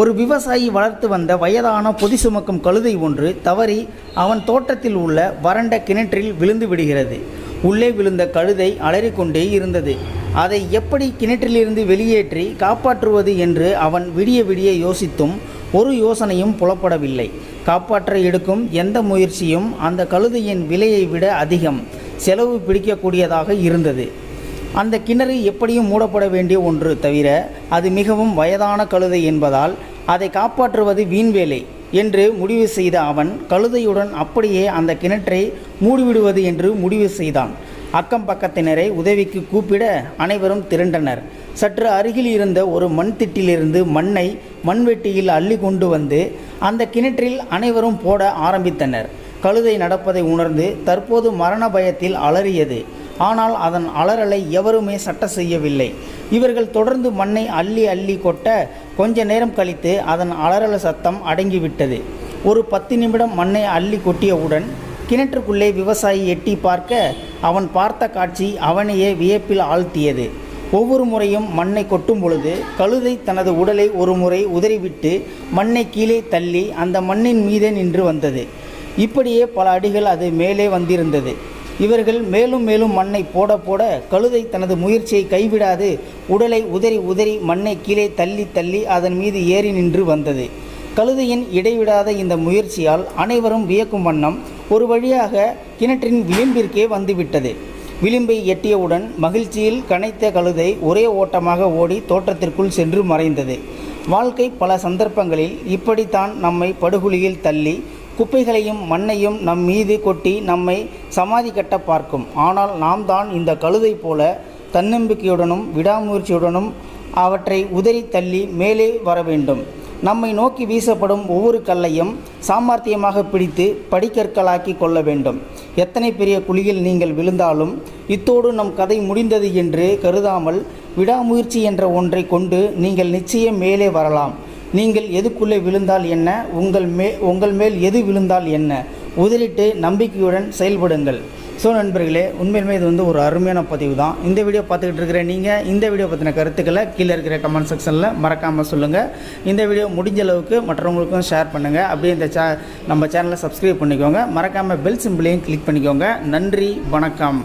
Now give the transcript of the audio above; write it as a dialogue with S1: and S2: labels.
S1: ஒரு விவசாயி வளர்த்து வந்த வயதான பொதி சுமக்கும் கழுதை ஒன்று தவறி அவன் தோட்டத்தில் உள்ள வறண்ட கிணற்றில் விழுந்து விடுகிறது. உள்ளே விழுந்த கழுதை அலறிக்கொண்டே இருந்தது. அதை எப்படி கிணற்றிலிருந்து வெளியேற்றி காப்பாற்றுவது என்று அவன் விடிய விடிய யோசித்தும் ஒரு யோசனையும் புலப்படவில்லை. காப்பாற்ற எடுக்கும் எந்த முயற்சியும் அந்த கழுதையின் விலையை விட அதிகம். செலவு பிடிக்கக்கூடியதாக இருந்தது. அந்த கிணறு எப்படியும் மூடப்பட வேண்டிய ஒன்று தவிர அது மிகவும் வயதான கழுதை என்பதால் அதை காப்பாற்றுவது வீண்வேலை என்று முடிவு செய்த அவன் கழுதையுடன் அப்படியே அந்த கிணற்றை மூடிவிடுவது என்று முடிவு செய்தான். அக்கம் பக்கத்தினரை உதவிக்கு கூப்பிட அனைவரும் திரண்டனர். சற்று அருகில் இருந்த ஒரு மண் திட்டிலிருந்து மண்ணை மண்வெட்டியில் அள்ளி கொண்டு வந்து அந்த கிணற்றில் அனைவரும் போட ஆரம்பித்தனர். கழுதை நடப்பதை உணர்ந்து தற்போது மரண பயத்தில் அலறியது. ஆனால் அதன் அலறலை எவருமே சட்ட செய்யவில்லை. இவர்கள் தொடர்ந்து மண்ணை அள்ளி அள்ளி கொட்ட கொஞ்ச நேரம் கழித்து அதன் அலறல சத்தம் அடங்கிவிட்டது. ஒரு பத்து நிமிடம் மண்ணை அள்ளி கொட்டியவுடன் கிணற்றுக்குள்ளே விவசாயி எட்டி பார்க்க அவன் பார்த்த காட்சி அவனையே வியப்பில் ஆழ்த்தியது. ஒவ்வொரு முறையும் மண்ணை கொட்டும் பொழுது கழுதை தனது உடலை ஒரு முறை உதறிவிட்டு மண்ணை கீழே தள்ளி அந்த மண்ணின் மீதே நின்று வந்தது. இப்படியே பல அடிகள் அது மேலே வந்திருந்தது. இவர்கள் மேலும் மேலும் மண்ணை போட போட கழுதை தனது முயற்சியை கைவிடாது. உடலை உதறி உதறி மண்ணை கீழே தள்ளி தள்ளி அதன் மீது ஏறி நின்று வந்தது. கழுதையின் இடைவிடாத இந்த முயற்சியால் அனைவரும் வியக்கும் வண்ணம் ஒரு வழியாக கிணற்றின் விளிம்பிற்கே வந்துவிட்டது. விளிம்பை எட்டியவுடன் மகிழ்ச்சியில் கனைத்த கழுதை ஒரே ஓட்டமாக ஓடி தோட்டத்திற்குள் சென்று மறைந்தது. வாழ்க்கை பல சந்தர்ப்பங்களில் இப்படித்தான் நம்மை படுகுழியில் தள்ளி குப்பைகளையும் மண்ணையும் நம் மீது கொட்டி நம்மை சமாதி கட்ட பார்க்கும். ஆனால் நாம் தான் இந்த கழுதை போல தன்னம்பிக்கையுடனும் விடாமுயற்சியுடனும் அவற்றை உதறி தள்ளி மேலே வர வேண்டும். நம்மை நோக்கி வீசப்படும் ஒவ்வொரு கல்லையும் சாமர்த்தியமாக பிடித்து படிக்கற்களாக்கி கொள்ள வேண்டும். எத்தனை பெரிய குழியில் நீங்கள் விழுந்தாலும் இத்தோடு நம் கதை முடிந்தது என்று கருதாமல் விடாமுயற்சி என்ற ஒன்றை கொண்டு நீங்கள் நிச்சயம் மேலே வரலாம். நீங்கள் எதுக்குள்ளே விழுந்தால் என்ன? உங்கள் மே உங்கள் மேல் எது விழுந்தால் என்ன? முதலிட்டு நம்பிக்கையுடன் செயல்படுங்கள். ஸோ நண்பர்களே உண்மையிலுமே இது வந்து ஒரு அருமையான பதிவு தான். இந்த வீடியோ பார்த்துக்கிட்டு இருக்கிற நீங்கள் இந்த வீடியோ பற்றின கருத்துக்களை கீழே இருக்கிற கமெண்ட் செக்ஷனில் மறக்காமல் சொல்லுங்கள் இந்த வீடியோ முடிஞ்ச அளவுக்கு மற்றவங்களுக்கும் ஷேர் பண்ணுங்கள் அப்படியே இந்த சே நம்ம சேனலை சப்ஸ்கிரைப் பண்ணிக்கோங்க. மறக்காமல் பெல் சிம்பிளையும் கிளிக் பண்ணிக்கோங்க. நன்றி வணக்கம்.